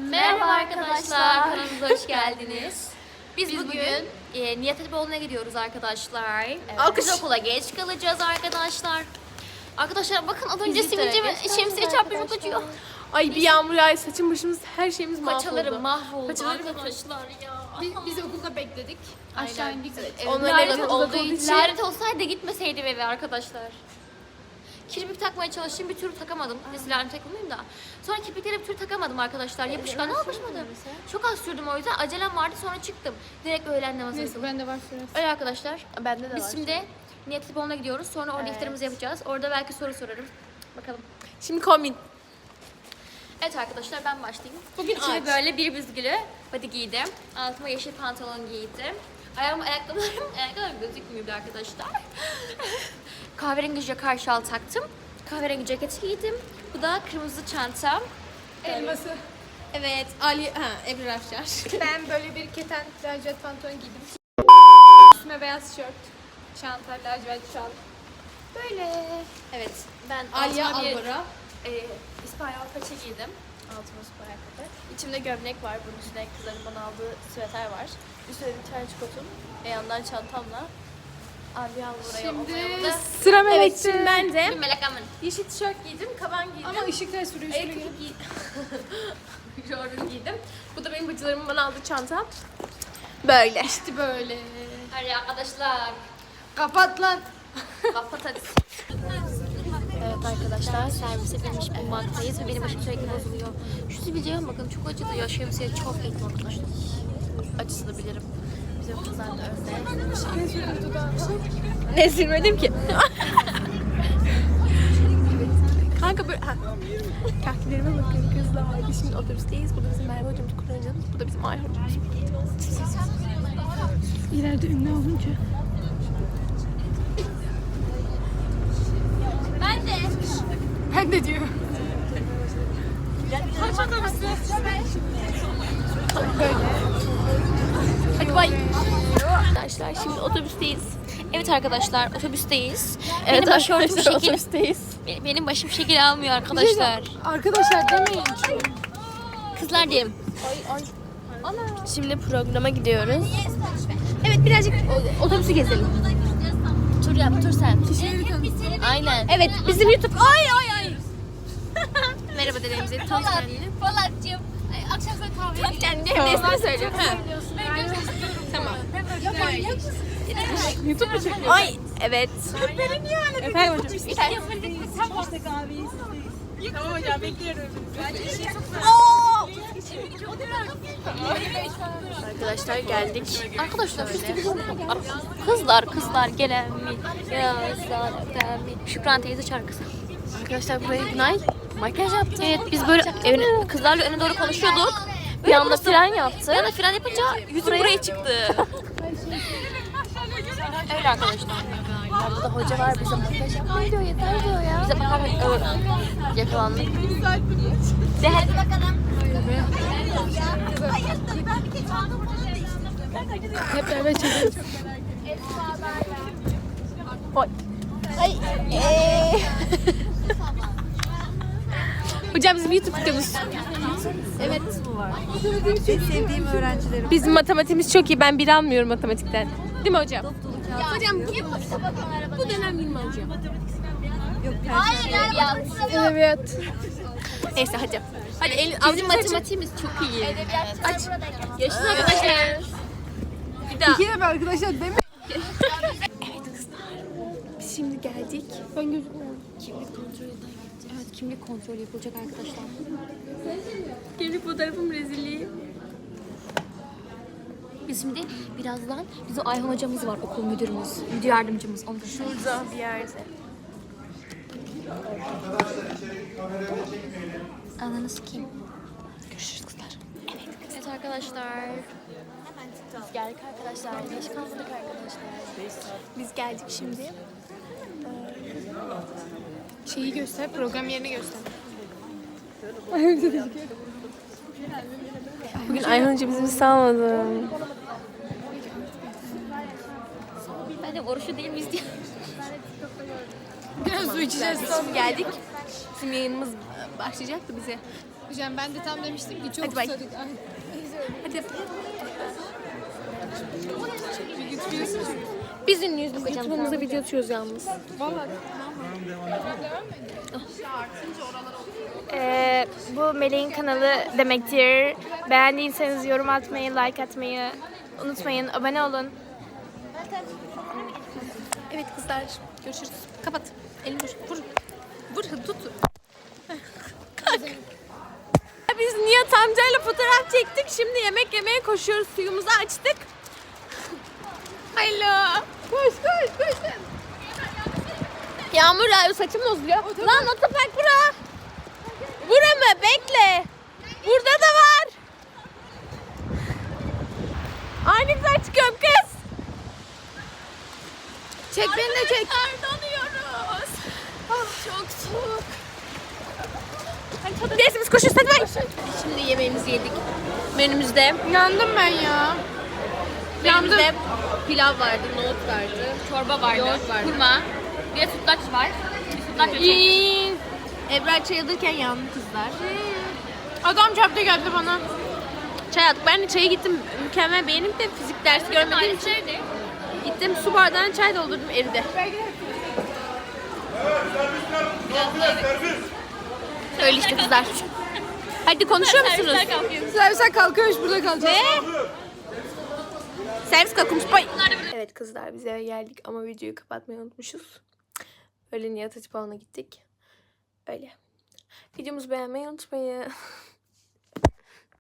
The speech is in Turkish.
Merhaba arkadaşlar, kanalımıza hoş geldiniz. Biz, bugün, e, Niyet Atipoğlu'na gidiyoruz arkadaşlar. Alkış. Biz okula geç kalacağız arkadaşlar. Arkadaşlar bakın az önce geç şemsiye çarpmış çok acıyor. Ay bir yağmur yağıyor saçım başımız her şeyimiz mahvoldu. Paçalarım mahvoldu Paçalarım arkadaşlar ya. Biz, biz okulda bekledik. Aşağı indik. Onların Lanet evi olduğu için- Lanet olsaydı gitmeseydim eve arkadaşlar. Kirpik takmaya çalıştım bir türlü takamadım. Neyse lanet takılmayayım da. Sonra kirpikleri bir türlü takamadım arkadaşlar. Yapışkan ne yapışmadım. Çok az sürdüm o yüzden. Acelem vardı sonra çıktım. Direkt öğlen namazı Neyse bende var süresi. Öyle arkadaşlar. Bende de Biz var. şimdi Niyet Lipon'a gidiyoruz. Sonra orada iftarımızı yapacağız. Orada belki soru sorarım. Bakalım. Şimdi kombin. Evet arkadaşlar ben başlayayım. Bugün İçine aç. böyle bir büzgülü body giydim. Altıma yeşil pantolon giydim. Ayağıma ayakkabılarım, ayakkabılarım gözükmüyordu arkadaşlar. Kahverengi jakar şal taktım. Kahverengi ceket giydim. Bu da kırmızı çantam. Elması. Evet Ali, ha Ebru Afşar. Ben böyle bir keten lacivert pantolon giydim. Üstüme beyaz tişört. Çanta, lacivert şal. Böyle. Evet ben Alya Alvaro. e, İspanyol paça giydim. Altıma spor ayakkabı. İçimde gömlek var. Bunun üstüne kızların bana aldığı süveter var. Üstüne bir tane çikotum. Ve yandan çantamla Alya buraya Şimdi Sıra Evet Melek'te. şimdi ben de Bir melek amın. yeşil tişört giydim, kaban giydim. ama ışıklar sürüyor. küpü giydim. Jordan giydim. Bu da benim bacılarımın bana aldığı çanta. Böyle. gitti böyle. Hadi arkadaşlar. Kapat lan. Kapat hadi. Evet arkadaşlar. servise binmiş bulmaktayız ve benim başım sürekli bozuluyor. Şu sivilceye bakın çok acıtıyor. Şemsiye çok eğitim arkadaşlar. Acısını bilirim. Da. Ne silmedim ki? Kanka böyle... Ha. Kahvelerime bakın kızlar. Biz şimdi otobüsteyiz. Bu da bizim Merve hocamız, Kur'an hocamız. Bu da bizim Ay hocamız. İleride ünlü olunca. Ben de. Ben de diyor. Hadi bay. Arkadaşlar şimdi otobüsteyiz. Evet arkadaşlar otobüsteyiz. Evet benim başörtüm şekil, otobüsteyiz. benim, başım şekil almıyor arkadaşlar. Arkadaşlar demeyin. Kızlar diyeyim. Şimdi programa gidiyoruz. Evet birazcık otobüsü gezelim. Tur yap, tur sen. Aynen. Evet bizim YouTube. Ay ay ay. Merhaba dedemize. Kendini. Polatcığım. Akşam sana kahve Tanıt kendini. Hem YouTube mu çekiyor? Ay evet. Efendim hocam. Sen başta kahveyi Arkadaşlar geldik. Arkadaşlar bakın. Kızlar kızlar gelen mi? Yazlar mi? Şükran teyze şarkısı. Arkadaşlar buraya Günay makyaj yaptı. Evet biz böyle evine, kızlarla öne doğru konuşuyorduk. Bir anda fren yaptı. Bir anda fren yapınca yüzüm buraya çıktı. Öyle arkadaşlar. Burada hoca var bize makyaj yapmayı diyor. Yeter diyor ya. Bize bakar evet. yakalandık. De hadi bakalım. Hep beraber çekelim. Hocam bizim YouTube videomuz. sevdiğim öğrencilerim. Bizim matematiğimiz çok iyi. Ben bir almıyorum matematikten. Değil mi hocam? Hocam bu dönem 20 alacağım. Hayır ya. Edebiyat. Neyse hadi. Hadi elin Bizim matematiğimiz çok iyi. Aç. Yaşın arkadaşlar. Bir daha. İki de mi arkadaşlar demeyin. Biz şimdi geldik. Ben gözükmüyorum. Evet kimlik kontrolü yapılacak arkadaşlar. Kimlik fotoğrafım rezilliği. Biz şimdi birazdan bizim Ayhan hocamız var okul müdürümüz, müdür yardımcımız. Onu Burada bir yerde. Ananı sikeyim. Görüşürüz kızlar. Evet. Evet arkadaşlar. Biz geldik arkadaşlar. Geç kalmadık arkadaşlar. Biz geldik şimdi. Şeyi göster, program yerini göster. Bugün Ayhan Hoca bizi salmadı. Ben de oruçlu değil miyiz diye. Biraz su içeceğiz. Biz şimdi geldik. Bizim yayınımız başlayacaktı bize. yapacağım. Ben de tam demiştim ki çok Hadi bay. sarı. Ay, Hadi. Biz ünlüyüz. Biz YouTube'umuzda video atıyoruz yalnız. Ee, bu Meleğin kanalı demektir. Beğendiyseniz yorum atmayı, like atmayı unutmayın. Abone olun. Evet kızlar. Görüşürüz. Kapat. Elini vur. Vur. Tut. Biz Nihat amcayla fotoğraf çektik. Şimdi yemek yemeye koşuyoruz. Suyumuzu açtık. Alo. Koş koş koş. Yağmur yağıyor saçım bozuluyor. Lan otopark bura. Bura mı? Bekle. Burada da var. Ay ne güzel çıkıyorum kız. Çek beni de çek. Donuyoruz. çok soğuk. Neyse biz koşuyoruz hadi bay. Şimdi yemeğimizi yedik. Menümüzde. Yandım ben ya. Menümüzde pilav vardı, nohut vardı. Çorba vardı. Yoğurt vardı. Kurma. Bir de sütlaç var. Bir sütlaç. İyi. Ebrar çay alırken yandı kızlar. Adam çarptı geldi bana. Çay aldık. Ben de çaya gittim. Mükemmel beğenip de fizik dersi görmediğim için Şeydi. gittim su bardağına çay doldurdum eridi. Öyle işte kızlar. Hadi konuşuyor musunuz? Servisler kalkıyormuş burada kalacağız. Ne? Servis kalkmış. Bay. Evet kızlar biz eve geldik ama videoyu kapatmayı unutmuşuz. Öyle Nihat Hatipoğlu'na gittik. Öyle. Videomuzu beğenmeyi unutmayın.